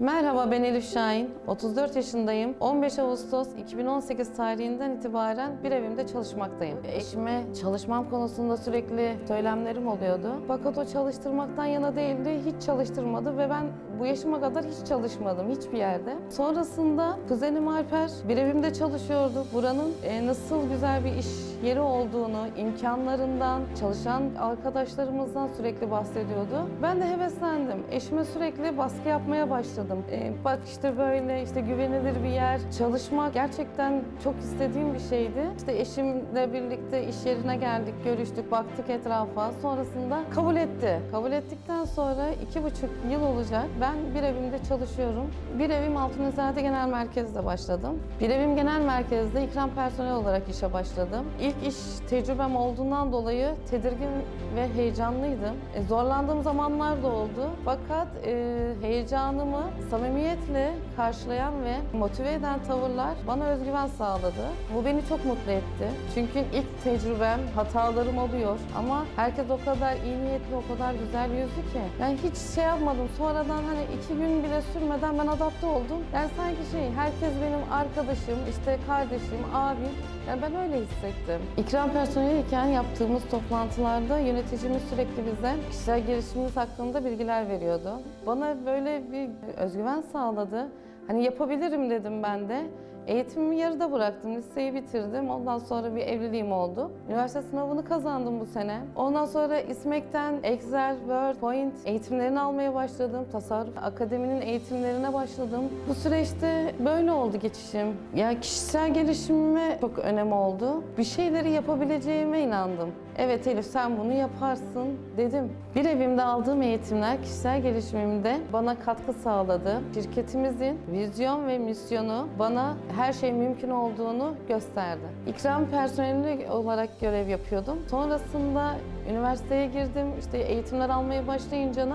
Merhaba ben Elif Şahin. 34 yaşındayım. 15 Ağustos 2018 tarihinden itibaren bir evimde çalışmaktayım. Eşime çalışmam konusunda sürekli söylemlerim oluyordu. Fakat o çalıştırmaktan yana değildi. Hiç çalıştırmadı ve ben bu yaşıma kadar hiç çalışmadım hiçbir yerde. Sonrasında kuzenim Alper bir evimde çalışıyordu. Buranın e, nasıl güzel bir iş yeri olduğunu, imkanlarından, çalışan arkadaşlarımızdan sürekli bahsediyordu. Ben de heveslendim. Eşime sürekli baskı yapmaya başladım. Ee, bak işte böyle işte güvenilir bir yer, çalışmak gerçekten çok istediğim bir şeydi. İşte eşimle birlikte iş yerine geldik, görüştük, baktık etrafa. Sonrasında kabul etti. Kabul ettikten sonra iki buçuk yıl olacak. Ben bir evimde çalışıyorum. Bir evim Altunizade Genel Merkez'de başladım. Bir evim genel merkezde ikram personeli olarak işe başladım. İlk iş tecrübem olduğundan dolayı tedirgin ve heyecanlıydım. E, zorlandığım zamanlar da oldu. Fakat e, heyecanımı samimiyetle karşılayan ve motive eden tavırlar bana özgüven sağladı. Bu beni çok mutlu etti. Çünkü ilk tecrübem, hatalarım oluyor ama herkes o kadar iyi niyetli, o kadar güzel yüzlü ki. Yani hiç şey yapmadım. Sonradan hani iki gün bile sürmeden ben adapte oldum. Yani sanki şey, herkes benim arkadaşım, işte kardeşim, abim. Yani ben öyle hissettim. İkram personeliyken yaptığımız toplantılarda yöneticimiz sürekli bize kişisel gelişimimiz hakkında bilgiler veriyordu. Bana böyle bir özgüven sağladı. Hani yapabilirim dedim ben de. Eğitimimi yarıda bıraktım, liseyi bitirdim. Ondan sonra bir evliliğim oldu. Üniversite sınavını kazandım bu sene. Ondan sonra İSMEK'ten Excel, Word, Point eğitimlerini almaya başladım. Tasarruf Akademi'nin eğitimlerine başladım. Bu süreçte böyle oldu geçişim. Ya kişisel gelişimime çok önem oldu. Bir şeyleri yapabileceğime inandım. Evet Elif sen bunu yaparsın dedim. Bir evimde aldığım eğitimler kişisel gelişimimde bana katkı sağladı. Şirketimizin vizyon ve misyonu bana her şey mümkün olduğunu gösterdi. İkram personeli olarak görev yapıyordum. Sonrasında üniversiteye girdim. İşte eğitimler almaya başlayınca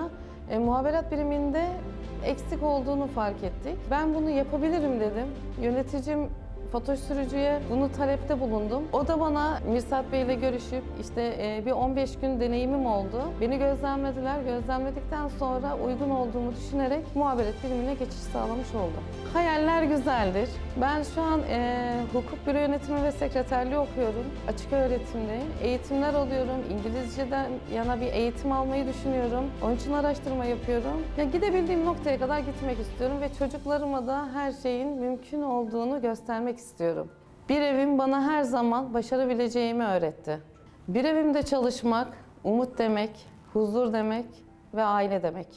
e, muhaberat biriminde eksik olduğunu fark ettik. Ben bunu yapabilirim dedim. Yöneticim Fatoş sürücüye bunu talepte bulundum. O da bana Mirsat Bey ile görüşüp işte e, bir 15 gün deneyimim oldu. Beni gözlemlediler. Gözlemledikten sonra uygun olduğumu düşünerek muhaberat birimine geçiş sağlamış oldum. Hayaller güzeldir. Ben şu an e, hukuk büro yönetimi ve sekreterliği okuyorum. Açık öğretimdeyim. Eğitimler alıyorum. İngilizceden yana bir eğitim almayı düşünüyorum. Onun için araştırma yapıyorum. Ya gidebildiğim noktaya kadar gitmek istiyorum ve çocuklarıma da her şeyin mümkün olduğunu göstermek istiyorum. Bir evim bana her zaman başarabileceğimi öğretti. Bir evimde çalışmak umut demek, huzur demek ve aile demek.